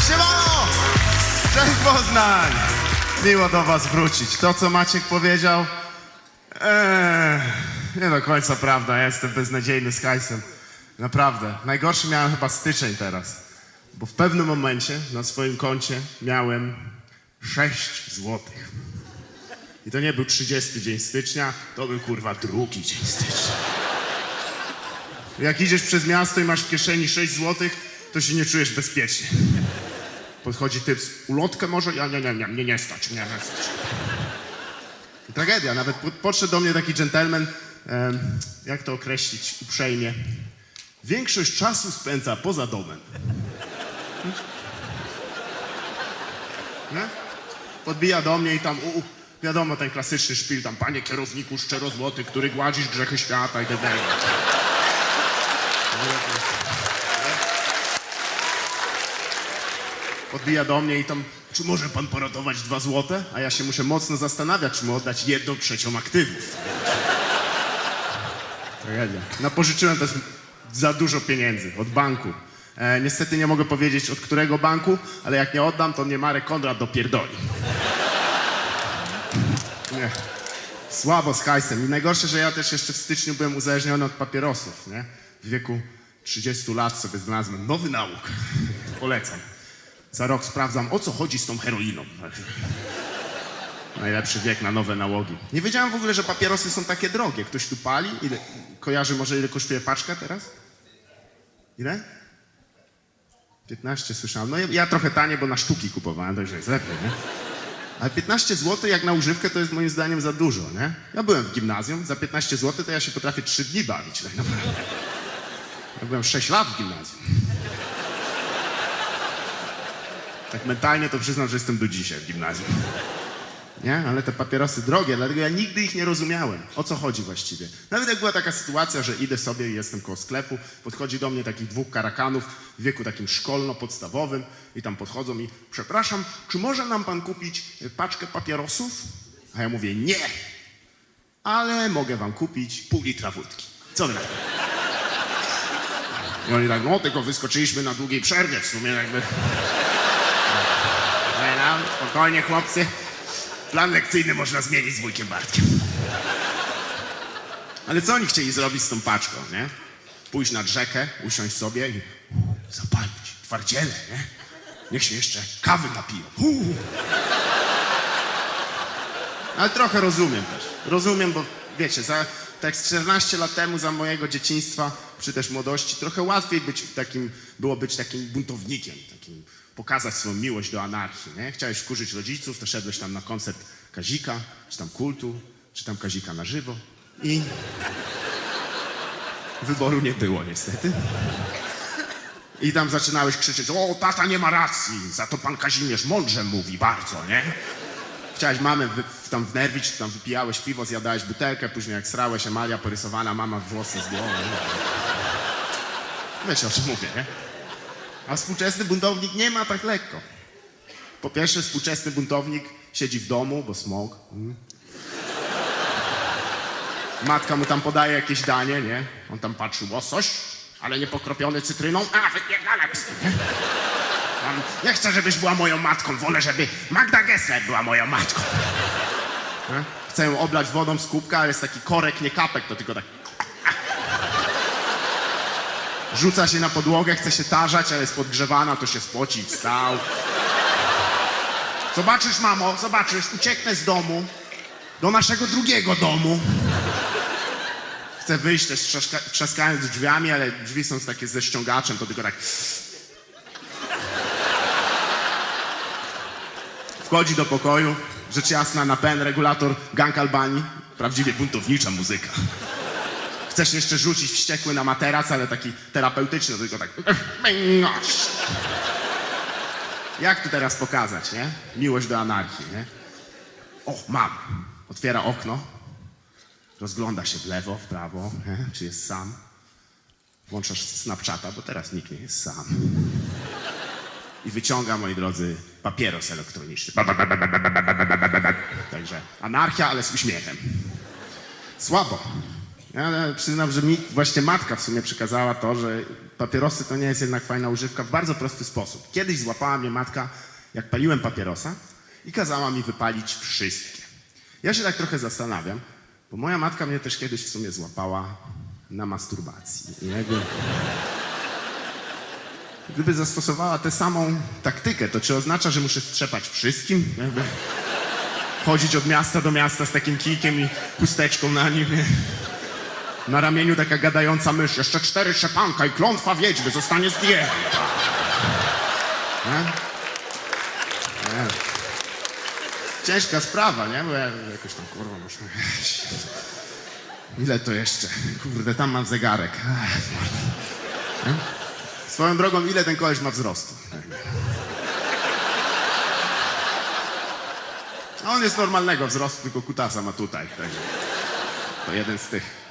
Siemano! Cześć Poznań! Miło do was wrócić. To, co Maciek powiedział, eee, nie do końca prawda. Ja jestem beznadziejny z hajsem. Naprawdę. Najgorszy miałem chyba styczeń teraz. Bo w pewnym momencie na swoim koncie miałem 6 złotych. I to nie był 30 dzień stycznia, to był kurwa drugi dzień stycznia. Jak idziesz przez miasto i masz w kieszeni 6 złotych, to się nie czujesz bezpiecznie. Podchodzi typ z ulotkę może? Ja nie, nie, nie, mnie nie stać, mnie nie stać. Tragedia, nawet po- podszedł do mnie taki dżentelmen, jak to określić uprzejmie. Większość czasu spędza poza domem. Nie? Podbija do mnie i tam, u, u, wiadomo, ten klasyczny szpil, tam, panie kierowniku szczerozłoty, który gładzisz grzechy świata i tak dalej. Podbija do mnie i tam, czy może pan poratować dwa złote? A ja się muszę mocno zastanawiać, czy mu oddać jedną trzecią aktywów. Tragedia. No pożyczyłem też za dużo pieniędzy od banku. E, niestety nie mogę powiedzieć od którego banku, ale jak nie oddam, to mnie Marek Konrad dopierdoli. Nie. Słabo z hajsem. I najgorsze, że ja też jeszcze w styczniu byłem uzależniony od papierosów, nie? W wieku 30 lat sobie znalazłem nowy nauk. Polecam. Za rok sprawdzam, o co chodzi z tą heroiną. Najlepszy wiek na nowe nałogi. Nie wiedziałem w ogóle, że papierosy są takie drogie. Ktoś tu pali? Ile, kojarzy może, ile kosztuje paczka teraz? Ile? 15 słyszałem. No ja, ja trochę tanie, bo na sztuki kupowałem, także jest lepiej, nie? Ale 15 zł jak na używkę to jest moim zdaniem za dużo, nie? Ja byłem w gimnazjum, za 15 zł to ja się potrafię 3 dni bawić tak naprawdę. Ja byłem 6 lat w gimnazjum. Tak mentalnie to przyznam, że jestem do dzisiaj w gimnazjum. Nie? Ale te papierosy drogie, dlatego ja nigdy ich nie rozumiałem. O co chodzi właściwie? Nawet jak była taka sytuacja, że idę sobie i jestem koło sklepu, podchodzi do mnie takich dwóch karakanów w wieku takim szkolno-podstawowym i tam podchodzą i przepraszam, czy może nam pan kupić y, paczkę papierosów? A ja mówię nie, ale mogę wam kupić pół litra wódki. Co wy na to? I oni tak, no tylko wyskoczyliśmy na długiej przerwie w sumie jakby. Spokojnie chłopcy. Plan lekcyjny można zmienić z wujkiem Bartkiem. Ale co oni chcieli zrobić z tą paczką, nie? Pójść nad rzekę, usiąść sobie i zapalić twardziele, nie? Niech się jeszcze kawy napiją. Uuu. Ale trochę rozumiem też. Rozumiem, bo wiecie, za, tak z 14 lat temu, za mojego dzieciństwa, czy też młodości, trochę łatwiej być takim, było być takim buntownikiem, takim pokazać swoją miłość do anarchii, nie? Chciałeś wkurzyć rodziców, to szedłeś tam na koncert Kazika, czy tam kultu, czy tam Kazika na żywo i wyboru nie było niestety. I tam zaczynałeś krzyczeć, o tata nie ma racji, za to pan Kazimierz mądrze mówi bardzo, nie? Chciałeś mamę w- tam wnerwić, tam wypijałeś piwo, zjadałeś butelkę, później jak srałeś, Emalia porysowana, mama włosy z głowy. Wiecie o czym mówię, nie? A współczesny buntownik nie ma tak lekko. Po pierwsze, współczesny buntownik siedzi w domu, bo smog. Mm. Matka mu tam podaje jakieś danie, nie? On tam patrzy, łosoś, ale nie pokropiony cytryną. A, wypierdalaj? On, nie chcę, żebyś była moją matką, wolę, żeby Magda Gessler była moją matką. Chcę ją oblać wodą z kubka, ale jest taki korek, nie kapek, to tylko tak... Rzuca się na podłogę, chce się tarzać, ale jest podgrzewana, to się spoci, wstał. Zobaczysz, mamo, zobaczysz, ucieknę z domu do naszego drugiego domu. Chcę wyjść też trzaska, trzaskając drzwiami, ale drzwi są takie ze ściągaczem, to tylko tak... Wchodzi do pokoju, rzecz jasna, na pen, regulator, gang Albanii. Prawdziwie buntownicza muzyka. Chcesz jeszcze rzucić wściekły na materac, ale taki terapeutyczny, tylko tak... Jak tu teraz pokazać, nie? Miłość do anarchii, nie? O, mam. Otwiera okno, rozgląda się w lewo, w prawo, nie? czy jest sam. Włączasz Snapchata, bo teraz nikt nie jest sam. I wyciąga, moi drodzy, papieros elektroniczny. Także anarchia, ale z uśmiechem. Słabo. Ja e, przyznam, że mi właśnie matka w sumie przekazała to, że papierosy to nie jest jednak fajna używka w bardzo prosty sposób. Kiedyś złapała mnie matka, jak paliłem papierosa i kazała mi wypalić wszystkie. Ja się tak trochę zastanawiam, bo moja matka mnie też kiedyś w sumie złapała na masturbacji. I jakby... Gdyby zastosowała tę samą taktykę, to czy oznacza, że muszę strzepać wszystkim? Jakby chodzić od miasta do miasta z takim kijkiem i chusteczką na nim. Na ramieniu taka gadająca mysz. Jeszcze cztery szepanka i klątwa wiedźmy zostanie zdjęta. Nie? Nie. Ciężka sprawa, nie? Bo ja jakoś tam, kurwa, muszę... Ile to jeszcze? Kurde, tam mam zegarek. Swoją drogą, ile ten koleś ma wzrostu? A on jest normalnego wzrostu, tylko kutasa ma tutaj. Także to jeden z tych.